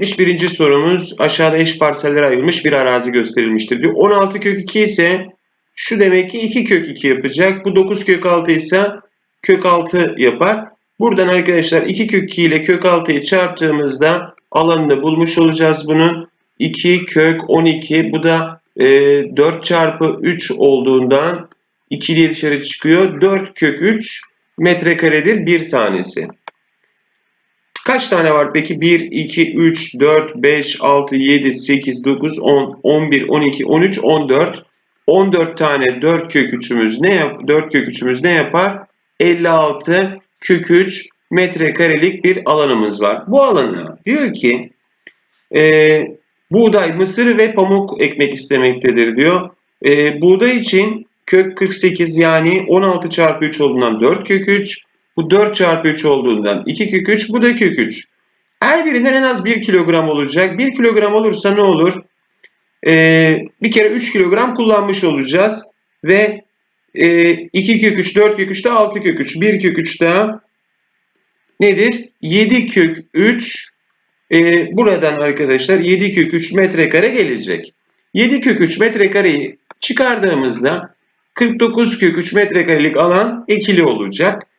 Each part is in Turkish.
71. sorumuz aşağıda eş parsellere ayrılmış bir arazi gösterilmiştir diyor. 16 kök 2 ise şu demek ki 2 kök 2 yapacak. Bu 9 kök 6 ise kök 6 yapar. Buradan arkadaşlar 2 kök 2 ile kök 6'yı çarptığımızda alanını bulmuş olacağız bunun. 2 kök 12 bu da e, 4 çarpı 3 olduğundan 2 diye dışarı çıkıyor. 4 kök 3 metrekaredir bir tanesi. Kaç tane var peki? 1, 2, 3, 4, 5, 6, 7, 8, 9, 10, 11, 12, 13, 14. 14 tane 4 kök 3'ümüz ne yap 4 kök 3'ümüz ne yapar? 56 kök 3 metrekarelik bir alanımız var. Bu alana diyor ki e, buğday, mısır ve pamuk ekmek istemektedir diyor. E, buğday için kök 48 yani 16 çarpı 3 olduğundan 4 kök 3. Bu 4 çarpı 3 olduğundan 2 kök 3. Bu da kök 3. Her birinden en az 1 kilogram olacak. 1 kilogram olursa ne olur? Ee, bir kere 3 kilogram kullanmış olacağız. Ve e, 2 kök 3, 4 kök 3 de 6 kök 3. 1 kök 3 daha nedir? 7 kök 3 e, buradan arkadaşlar 7 kök 3 metrekare gelecek. 7 kök 3 metrekareyi çıkardığımızda 49 kök 3 metrekarelik alan ekili olacak.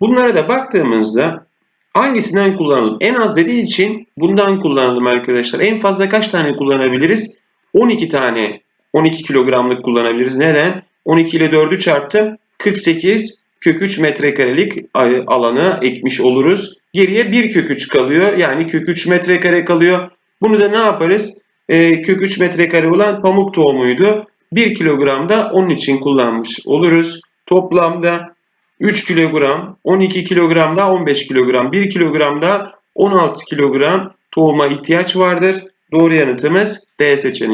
Bunlara da baktığımızda hangisinden kullanalım? En az dediği için bundan kullanalım arkadaşlar. En fazla kaç tane kullanabiliriz? 12 tane 12 kilogramlık kullanabiliriz. Neden? 12 ile 4'ü çarptım. 48 kök 3 metrekarelik alanı ekmiş oluruz. Geriye 1 kök 3 kalıyor. Yani kök 3 metrekare kalıyor. Bunu da ne yaparız? Ee, kök 3 metrekare olan pamuk tohumuydu. 1 kilogram da onun için kullanmış oluruz. Toplamda 3 kilogram, 12 kilogram da 15 kilogram, 1 kilogram da 16 kilogram tohuma ihtiyaç vardır. Doğru yanıtımız D seçeneği.